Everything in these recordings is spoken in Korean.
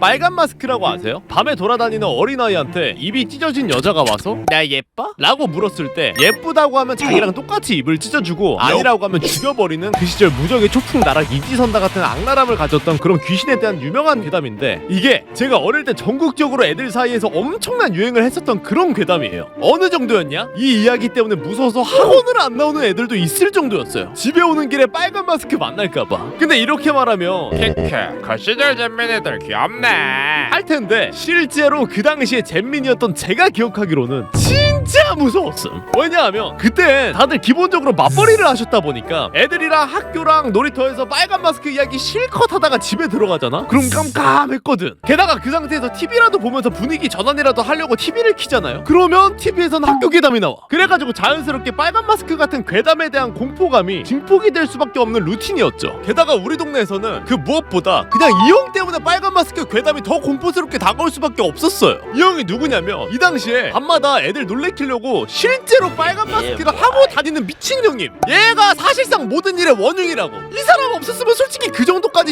빨간 마스크라고 아세요? 밤에 돌아다니는 어린아이한테 입이 찢어진 여자가 와서 나 예뻐? 라고 물었을 때 예쁘다고 하면 자기랑 똑같이 입을 찢어주고 아니라고 하면 죽여버리는 그 시절 무적의 초풍 나락 이지선다 같은 악랄함을 가졌던 그런 귀신에 대한 유명한 괴담인데 이게 제가 어릴 때 전국적으로 애들 사이에서 엄청난 유행을 했었던 그런 괴담이에요 어느 정도였냐? 이 이야기 때문에 무서워서 학원을 안 나오는 애들도 있을 정도였어요 집에 오는 길에 빨간 마스크 만날까봐 근데 이렇게 말하면 크크 그 시절 잼민이들 귀엽네 할 텐데 실제로 그 당시에 잼민이었던 제가 기억하기로는 진짜 무서웠음. 왜냐하면 그때 다들 기본적으로 맞벌이를 하셨다 보니까 애들이랑 학교랑 놀이터에서 빨간 마스크 이야기 실컷 하다가 집에 들어가잖아? 그럼 깜깜했거든. 게다가 그 상태에서 TV라도 보면서 분위기 전환이라도 하려고 TV를 키잖아요? 그러면 TV에선 학교 괴담이 나와. 그래가지고 자연스럽게 빨간 마스크 같은 괴담에 대한 공포감이 증폭이 될 수밖에 없는 루틴이었죠. 게다가 우리 동네에서는 그 무엇보다 그냥 이 형 때문에 빨간 마스크 괴담이 더 공포스럽게 다가올 수밖에 없었어요. 이 형이 누구냐면 이 당시에 밤마다 애들 놀래키려고 실제로 빨간 마스크를 하고 다니는 미친 형님. 얘가 사실상 모든 일의 원흉이라고. 이 사람 없었으면 솔직히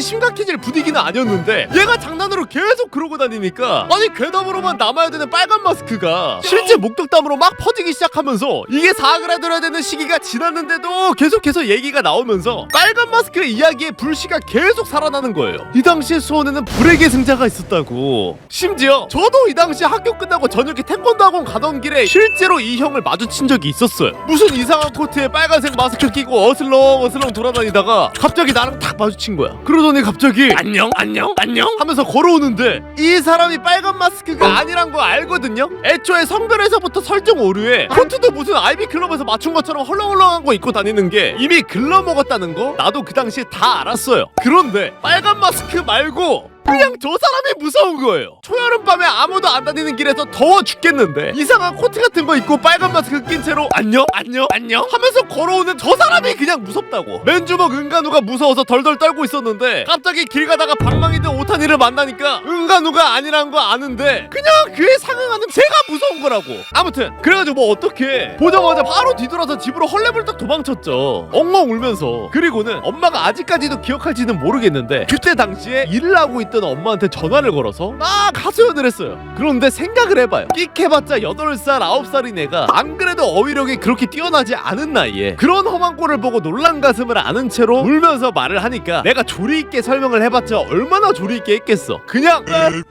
심각해질 분위기는 아니었는데 얘가 장난으로 계속 그러고 다니니까 아니 괴담으로만 남아야 되는 빨간 마스크가 실제 목격담으로 막 퍼지기 시작하면서 이게 사그라들어야 되는 시기가 지났는데도 계속해서 얘기가 나오면서 빨간 마스크 이야기의 불씨가 계속 살아나는 거예요. 이 당시에 수원에는 불의 계승자가 있었다고. 심지어 저도 이 당시 학교 끝나고 저녁에 태권도 학원 가던 길에 실제로 이 형을 마주친 적이 있었어요. 무슨 이상한 코트에 빨간색 마스크 끼고 어슬렁 어슬렁 돌아다니다가 갑자기 나랑 딱 마주친 거야. 그러더니 갑자기? 안녕 안녕 안녕? 하면서 걸어오는데 이 사람이 빨간 마스크가 아니란 거 알거든요? 애초에 성별에서부터 설정 오류에 코트도 무슨 아이비 클럽에서 맞춘 것처럼 헐렁헐렁한 거 입고 다니는 게 이미 글러먹었다는 거 나도 그 당시에 다 알았어요. 그런데 빨간 마스크 말고 그냥 저 사람이 무서운 거예요. 초여름 밤에 아무도 안 다니는 길에서 더워 죽겠는데 이상한 코트 같은 거 입고 빨간 마스크 낀 채로 안녕 안녕 안녕 하면서 걸어오는 저 사람이 그냥 무섭다고. 맨주먹 은간우가 무서워서 덜덜 떨고 있었는데 갑자기 길 가다가 방망이든 오타니를 만나니까 은간우가 아니란 거 아는데 그냥 그에 상응하는 제가 무서운 거라고. 아무튼 그래가지고 뭐 어떻게 보자마자 바로 뒤돌아서 집으로 헐레벌떡 도망쳤죠. 엉엉 울면서 그리고는 엄마가 아직까지도 기억할지는 모르겠는데 그때 당시에 일을 하고 있던 엄마한테 전화를 걸어서 막 하소연을 했어요. 그런데 생각을 해봐요. 끽해봤자 8살, 9살인 애가 안 그래도 어휘력이 그렇게 뛰어나지 않은 나이에 그런 험한 꼴을 보고 놀란 가슴을 아는 채로 울면서 말을 하니까 내가 조리 있게 설명을 해봤자 얼마나 조리 있게 했겠어. 그냥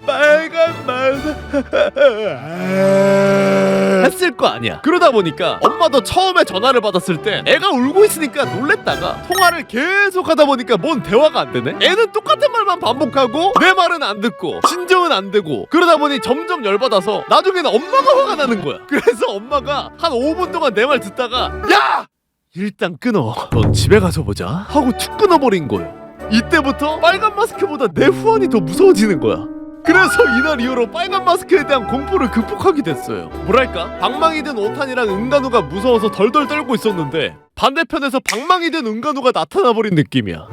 빨간 말 했을 거 아니야. 그러다 보니까 엄마도 처음에 전화를 받았을 때 애가 울고 있으니까 놀랬다가 통화를 계속 하다 보니까 뭔 대화가 안 되네. 애는 똑같은 말만 반복하고 내 말은 안 듣고 진정은 안 되고 그러다 보니 점점 열받아서 나중에는 엄마가 화가 나는 거야. 그래서 엄마가 한 5분 동안 내 말 듣다가 야! 일단 끊어. 넌 집에 가서 보자. 하고 툭 끊어버린 거예요. 이때부터 빨간 마스크보다 내 후환이 더 무서워지는 거야. 그래서 이날 이후로 빨간 마스크에 대한 공포를 극복하게 됐어요. 뭐랄까? 방망이 든 오탄이랑 은간우가 무서워서 덜덜 떨고 있었는데 반대편에서 방망이 든 은간우가 나타나 버린 느낌이야.